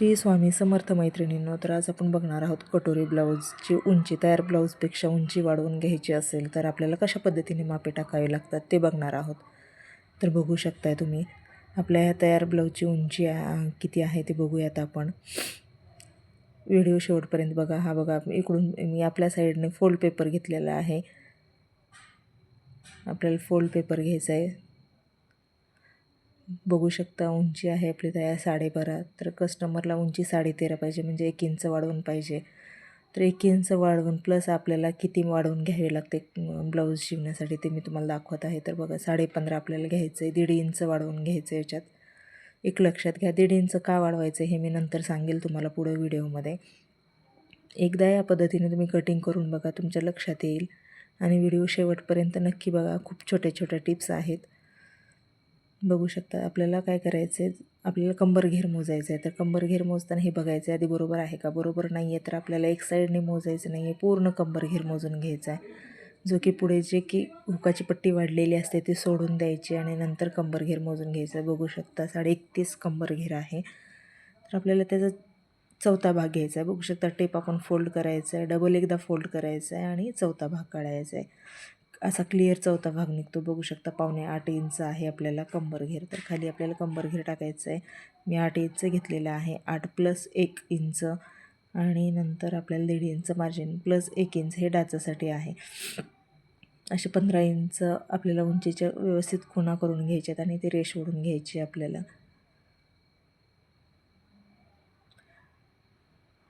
श्री स्वामी समर्थ मैत्रिणींनो तर आज आपण बघणार आहोत कटोरी ब्लाऊजची उंची. तयार ब्लाऊजपेक्षा उंची वाढवून घ्यायची असेल तर आपल्याला कशा पद्धतीने मापे टाकावे लागतात ते बघणार आहोत. तर बघू शकताय तुम्ही आपल्या ह्या तयार ब्लाऊजची उंची किती आहे ते बघूयात आपण. व्हिडिओ शेवटपर्यंत बघा. हा बघा इकडून मी आपल्या साईडने फोल्ड पेपर घेतलेला आहे. आपल्याला फोल्ड पेपर घ्यायचा आहे बघू शकता उंची आहे आपली तयार साडेबारा तर कस्टमरला उंची साडेतेरा पाहिजे म्हणजे एक इंच वाढवून पाहिजे. तर एक इंच वाढवून प्लस आपल्याला किती वाढवून घ्यावे लागते ब्लाऊज शिवण्यासाठी ते मी तुम्हाला दाखवत आहे. तर बघा साडेपंधरा आपल्याला घ्यायचं आहे दीड इंच वाढवून घ्यायचं आहे याच्यात. एक लक्षात घ्या दीड इंच का वाढवायचं हे मी नंतर सांगेल तुम्हाला पुढं व्हिडिओमध्ये. एकदा या पद्धतीने तुम्ही कटिंग करून बघा तुमच्या लक्षात येईल. आणि व्हिडिओ शेवटपर्यंत नक्की बघा खूप छोट्या छोट्या टिप्स आहेत. बघू शकता आपल्याला काय करायचं आहे आपल्याला कंबर घेर मोजायचं आहे तर कंबर घेर मोजताना हे बघायचं आहे आधी बरोबर आहे का? बरोबर नाही आहे तर आपल्याला एक साईडने मोजायचं नाही आहे पूर्ण कंबर घेर मोजून घ्यायचा आहे जो की पुढे जे की हुकाची पट्टी वाढलेली असते ती सोडून द्यायची आणि नंतर कंबर घेर मोजून घ्यायचं आहे बघू शकता साडे एकतीस कंबर घेर आहे. तर आपल्याला त्याचा चौथा भाग घ्यायचा आहे बघू शकता टेप आपण फोल्ड करायचा आहे डबल एकदा फोल्ड करायचा आहे आणि चौथा भाग काढायचा आहे असा क्लिअर चौथा भाग निघतो. बघू शकता पावणे आठ इंच आहे आपल्याला कंबर घेर. तर खाली आपल्याला कंबर घेर टाकायचं आहे मी आठ इंच घेतलेलं आहे. आठ प्लस एक इंच आणि नंतर आपल्याला दीड इंच मार्जिन प्लस एक इंच हे डाचासाठी आहे. असे पंधरा इंच आपल्याला उंचीच्या व्यवस्थित खुणा करून घ्यायच्यात आणि ते रेश ओढून घ्यायची आपल्याला.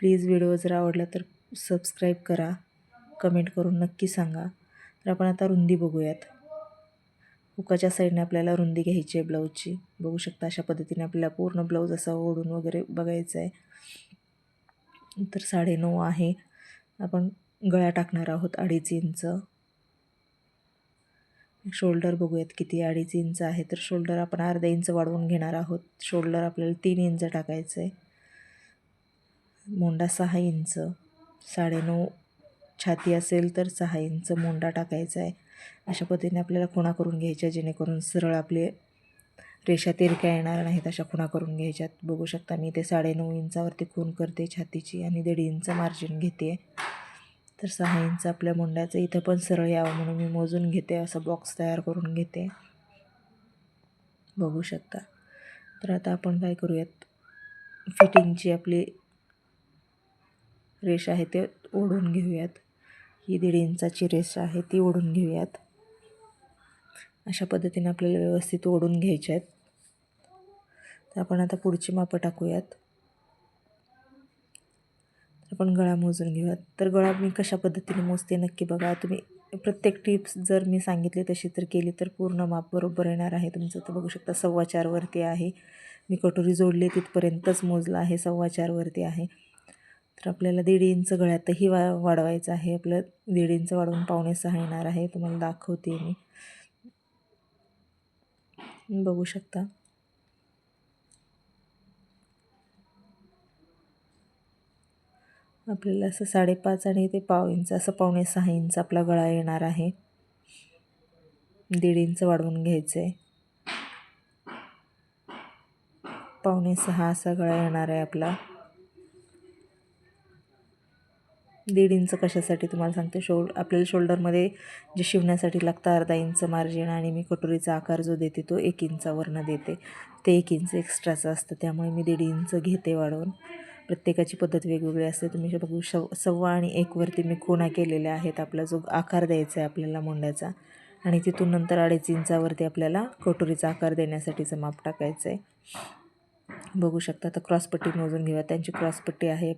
प्लीज व्हिडिओ जर आवडला तर सबस्क्राईब करा. कमेंट करून नक्की सांगा. तर आपण आता रुंदी बघूयात. हुकाच्या साईडने आपल्याला रुंदी घ्यायची आहे ब्लाऊजची बघू शकता अशा पद्धतीने आपल्याला पूर्ण ब्लाऊज असा ओढून वगैरे बघायचं आहे. तर साडेनऊ आहे. आपण गळा टाकणार आहोत अडीच इंच. शोल्डर बघूयात किती अडीच इंच आहे. तर शोल्डर आपण अर्धा इंच वाढवून घेणार आहोत. शोल्डर आपल्याला तीन इंच टाकायचं आहे. मोंडा सहा इंच. साडेनऊ छाती असेल तर सहा इंच मोंडा टाकायचा आहे. अशा पद्धतीने आपल्याला खुणा करून घ्यायच्या जेणेकरून सरळ आपले रेषा तिरक्या येणार नाहीत अशा खुणा करून घ्यायच्यात. बघू शकता मी ते साडेनऊ इंचावरती खून करते छातीची आणि दीड इंच मार्जिन घेते. तर सहा इंच आपल्या मुंड्याचं इथं पण सरळ यावं म्हणून मी मोजून घेते असं बॉक्स तयार करून घेते. बघू शकता. तर आता आपण काय करूयात? फिटिंगची आपली रेष आहे ते ओढून घेऊयात. ही दीड इंचाची रेष आहे ती ओढून घेऊयात. अशा पद्धतीने आपल्याला व्यवस्थित ओढून घ्यायच्या आहेत. तर आपण आता पुढची मापं टाकूयात. तर आपण गळा मोजून घेऊयात. तर गळा मी कशा पद्धतीने मोजते नक्की बघा. तुम्ही प्रत्येक टिप्स जर मी सांगितली तशी तर केली तर पूर्ण माप बरोबर येणार आहे तुमचं. तर बघू शकता सव्वा चारवरती आहे. मी कटोरी जोडली तिथपर्यंतच मोजलं आहे सव्वा चारवरती आहे. तर आपल्याला दीड इंच गळ्यातही वा वाढवायचं आहे. आपलं दीड इंच वाढवून पावणे सहा येणार आहे. तुम्हाला दाखवते मी. बघू शकता. आपल्याला असं साडेपाच आणि ते पाव इंच असं पावणे सहा इंच आपला गळा येणार आहे. दीड इंच वाढवून घ्यायचं आहे पावणे सहा असा गळा येणार आहे आपला. दीड इंच कशासाठी तुम्हाला सांगते? शोल्ड आपल्याला शोल्डरमध्ये जे शिवण्यासाठी लागतं अर्धा इंच मार्जिन आणि मी कटोरीचा आकार जो देते तो एक इंचावरनं देते. ते एक इंच एक्स्ट्राचं असतं. त्यामुळे मी दीड इंच घेते वाढवून. प्रत्येकाची पद्धत वेगवेगळी असते. तुम्ही बघू शव सव्वा आणि एकवरती मी खुणा केलेल्या आहेत. आपला जो आकार द्यायचा आहे आपल्याला मोंड्याचा आणि तिथून नंतर अडीच इंचावरती आपल्याला कटोरीचा आकार देण्यासाठीचं माप टाकायचं आहे बघू शकता. तर क्रॉसपट्टी मोजून घेऊया. त्यांची क्रॉसपट्टी आहे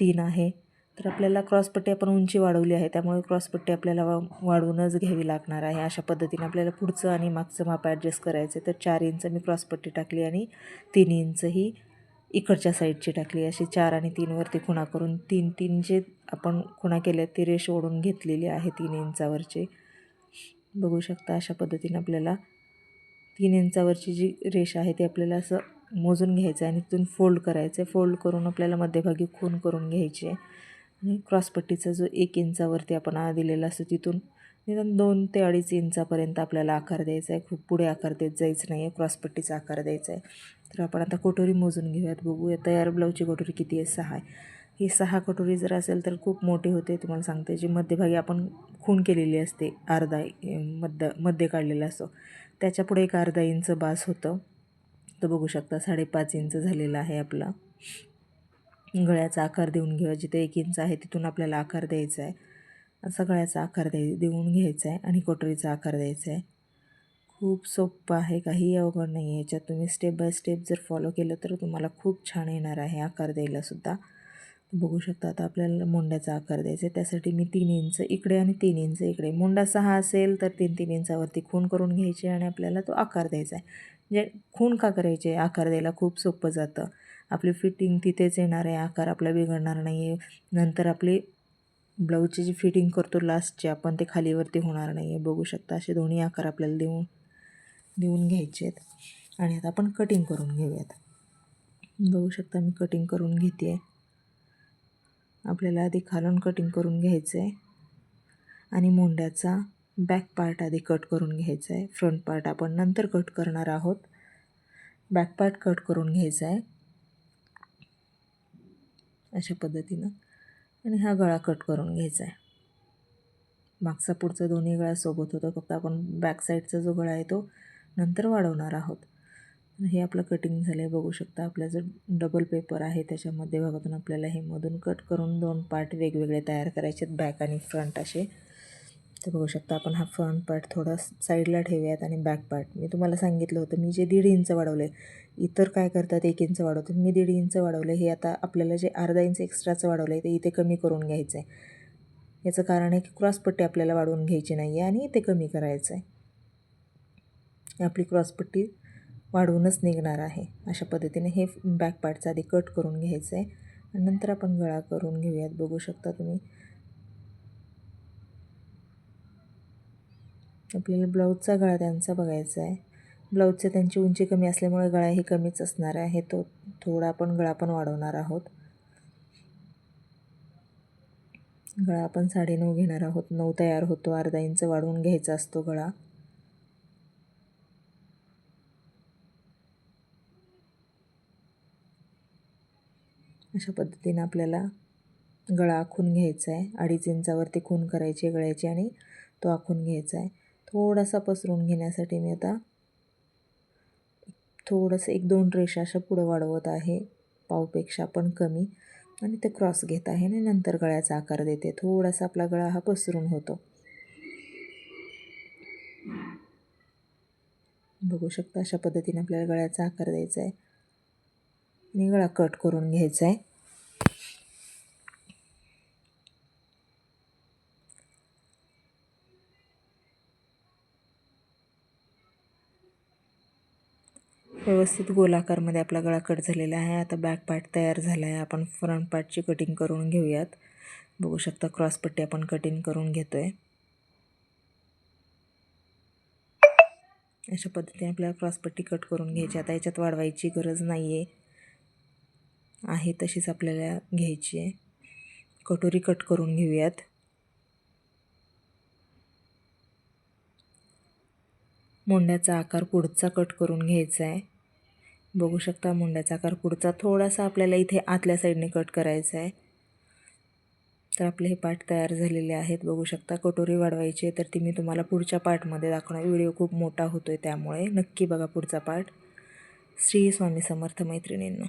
तीन आहे तर आपल्याला क्रॉसपट्टी आपण उंची वाढवली आहे त्यामुळे क्रॉसपट्टी आपल्याला वा वाढवूनच घ्यावी लागणार आहे. अशा पद्धतीने आपल्याला पुढचं आणि मागचं माप ॲडजस्ट करायचं तर चार इंच मी क्रॉसपट्टी टाकली आणि तीन इंच ही इकडच्या साईडची टाकली. अशी चार आणि तीनवरती खुणा करून तीन तीन जे आपण खुणा केल्या ती रेष ओढून घेतलेली आहे तीन इंचावरची. बघू शकता अशा पद्धतीने आपल्याला तीन इंचावरची जी रेष आहे ती आपल्याला असं मोजून घ्यायचं आहे आणि तिथून फोल्ड करायचं आहे फोल्ड करून आपल्याला मध्यभागी खून करून घ्यायची आहे. आणि क्रॉसपट्टीचा जो एक इंचावरती आपण आ दिलेला असतो तिथून निदान दोन ते अडीच इंचापर्यंत आपल्याला आकार द्यायचा आहे. खूप पुढे आकार देत जायचं नाही आहे. क्रॉसपट्टीचा आकार द्यायचा आहे. तर आपण आता कटोरी मोजून घेऊयात. बघूया तयार ब्लाऊजची कटोरी किती आहे? सहा आहे. ही सहा कटोरी जर असेल तर खूप मोठी होते. तुम्हाला सांगते जी मध्यभागी आपण खूण केलेली असते अर्धा मध्यमध्ये काढलेला असतो. त्याच्यापुढे एक अर्धा इंच बास होतं. तर बघू शकता साडेपाच इंच झालेला आहे आपला. गळ्याचा आकार देऊन घ्यावा. जिथे एक इंच आहे तिथून आपल्याला आकार द्यायचा आहे. असा गळ्याचा आकार द्याय देऊन घ्यायचा आहे आणि कोटरीचा आकार द्यायचा आहे. खूप सोपं आहे काही अवघड नाही आहे याच्यात तुम्ही स्टेप बाय स्टेप जर फॉलो केलं तर तुम्हाला खूप छान येणार आहे आकार द्यायलासुद्धा बघू शकता आता आपल्याला मुंड्याचा आकार द्यायचा आहे. त्यासाठी मी तीन इंच इकडे आणि तीन इंच इकडे. मुंडा सहा असेल तर तीन तीन इंचावरती खून करून घ्यायची आणि आपल्याला तो आकार द्यायचा आहे. म्हणजे खून का करायचे? आकार द्यायला खूप सोपं जातं. आपली फिटिंग तिथेच येणार आहे. आकार आपला बिघडणार नाही आहे नंतर आपली ब्लाऊजची जी फिटिंग करतो लास्टची आपण ते खालीवरती होणार नाही आहे बघू शकता असे दोन्ही आकार आपल्याला देऊन देऊन घ्यायचे आहेत. आणि आता आपण कटिंग करून घेऊयात. बघू शकता मी कटिंग करून घेते आहे आपल्याला आधी खालून कटिंग करून घ्यायचं आहे आणि मोंड्याचा बॅक पार्ट आधी कट करून घ्यायचा आहे फ्रंट पार्ट आपण नंतर कट करणार आहोत. बॅक पार्ट कट करून घ्यायचा आहे अशा पद्धतीनं. आणि हा गळा कट करून घ्यायचा आहे. मागचा पुढचा दोन्ही गळा सोबत होतं. फक्त आपण बॅक साईडचा जो गळा आहे तो नंतर वाढवणार आहोत. हे आपलं कटिंग झालं आहे बघू शकता आपला जो डबल पेपर आहे त्याच्यामध्ये भागातून आपल्याला हे मधून कट करून दोन पार्ट वेगवेगळे तयार करायचे आहेत. बॅक आणि फ्रंट असे. तर बघू शकता आपण हा फ्रंट पार्ट थोडा साईडला ठेवूयात आणि बॅक पार्ट मी तुम्हाला सांगितलं होतं मी जे दीड इंच वाढवलं आहे इतर काय करतात एक इंच वाढवतात. मी दीड इंच वाढवलं हे आता आपल्याला जे अर्धा इंच एक्स्ट्राचं वाढवलं आहे ते इथे कमी करून घ्यायचं आहे याचं कारण आहे की क्रॉसपट्टी आपल्याला वाढवून घ्यायची नाही आहे आणि इथे कमी करायचं आहे आपली क्रॉसपट्टी वाढवूनच निघणार आहे. अशा पद्धतीने हे बॅक पार्टचा आधी कट करून घ्यायचं आहे आणि नंतर आपण गळा करून घेऊयात. बघू शकता तुम्ही. आपल्याला ब्लाऊजचा गळा त्यांचा बघायचा आहे. ब्लाऊजचं त्यांची उंची कमी असल्यामुळे गळा ही कमीच असणार आहे. तो थोडा आपण गळा पण वाढवणार आहोत. गळा आपण साडेनऊ घेणार आहोत. नऊ तयार होतो. अर्धा इंच वाढवून घ्यायचा असतो गळा. अशा पद्धतीनं आपल्याला गळा आखून घ्यायचा आहे. अडीच इंचावरती खून करायची गळ्याची आणि तो आखून घ्यायचा आहे. थोडासा पसरून घेण्यासाठी मी आता थोडंसं एक दोन रेषा अशा पुढं वाढवत आहे. पावपेक्षा पण कमी. आणि ते क्रॉस घेत आहे आणि नंतर गळ्याचा आकार देते. थोडासा आपला गळा हा पसरून होतो. बघू शकता अशा पद्धतीने आपल्याला गळ्याचा आकार द्यायचा आहे. आणि गळा कट करून घ्यायचा आहे. व्यवस्थित गोलाकारमध्ये आपला गळा कट झालेला आहे. आता बॅक पार्ट तयार झाला आहे आपण फ्रंट पार्टची कटिंग करून घेऊयात. बघू शकता क्रॉसपट्टी आपण कटिंग करून घेतो आहे अशा पद्धतीने आपल्याला क्रॉसपट्टी कट करून घ्यायची. आता याच्यात वाढवायची गरज नाही आहे आहे तशीच आपल्याला घ्यायची आहे. कटोरी कट करून घेऊयात. मोंड्याचा आकार पुढचा कट करून घ्यायचा आहे. बघू शकता मुंड्याचा आकार पुढचा थोडासा आपल्याला इथे आतल्या साईडने कट करायचा आहे. तर आपले हे पार्ट तयार झालेले आहेत. बघू शकता कटोरी वाढवायची आहे तर ती मी तुम्हाला पुढच्या पार्टमध्ये दाखवणार. व्हिडिओ खूप मोठा होतो आहे त्यामुळे नक्की बघा पुढचा पार्ट श्री स्वामी समर्थ मैत्रिणींना.